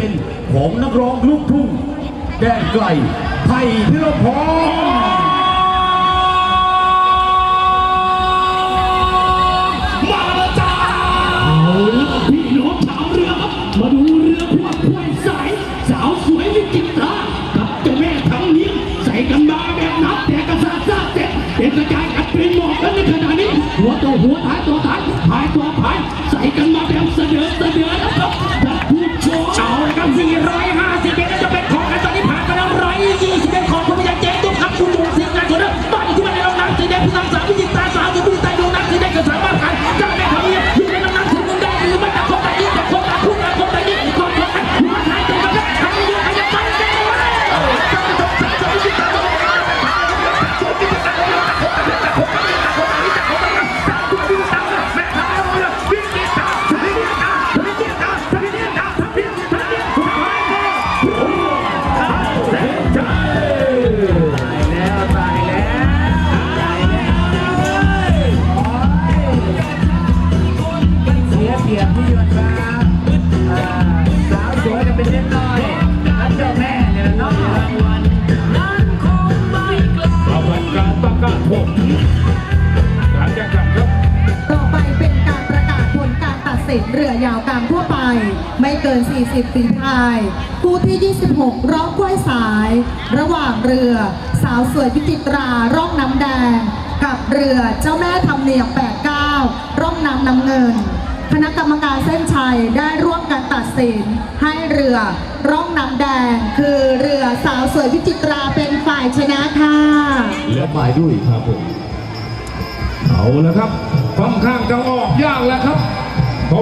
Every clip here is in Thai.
เป็นของนักร้องลูกทุ่งแดนไกลไผ่พิรพงศ์มาจ้าพี่น้องชาวเรือครับ มาดูเรือพวกห้วยสายสาวสวยวิจิตรากับเจ้าแม่ทั้งเลี้ยงใส่กันมาแบบนับแต่กระซาซาเต็มเป็นกระจายกันเป็นหมอกกันในขณะนี้ หัวตัวหัวท้ายตัวท้าย กลางทั่วไป ไม่เกิน 40ฝีพาย คู่ที่ 26 ร้องกล้วยสาย ระหว่างเรือ สาวสวยพิจิตราร่องน้ำแดง กับเรือเจ้าแม่ทำเนียบ89 ร่องน้ำน้ำเงิน คณะกรรมการเส้นชัยได้ร่วมกันตัดสิน ให้เรือร่องน้ำแดง คือเรือสาวสวยพิจิตราเป็นฝ่ายชนะค่ะและหมายด้วยครับผมเอาละครับค่อนข้างจะออกยากแล้วครับ เพร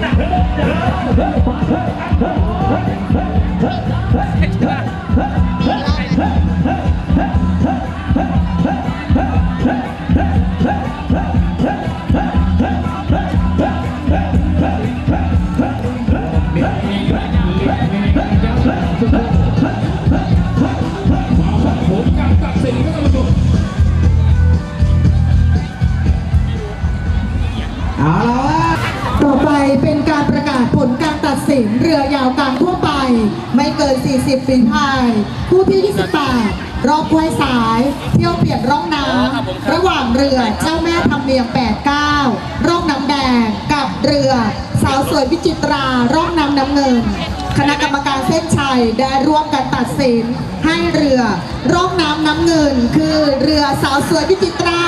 Ha ha ha! เป็นการประกาศผลการตัดสินเรือยาวกลางทั่วไป ไม่เกิน 40 ฝีพาย คู่ที่ 28 รอบห้วยสาย เที่ยวเปลี่ยนร่องน้ำระหว่างเรือเจ้าแม่ทำเนียม89 ร่องน้ำแดงกับเรือ สาวสวยวิจิตรา ร่องน้ำน้ำเงิน คณะกรรมการเส้นชัยได้ร่วมกันตัดสินให้เรือ ร่องน้ำน้ำเงิน คือเรือสาวสวยวิจิตราเป็น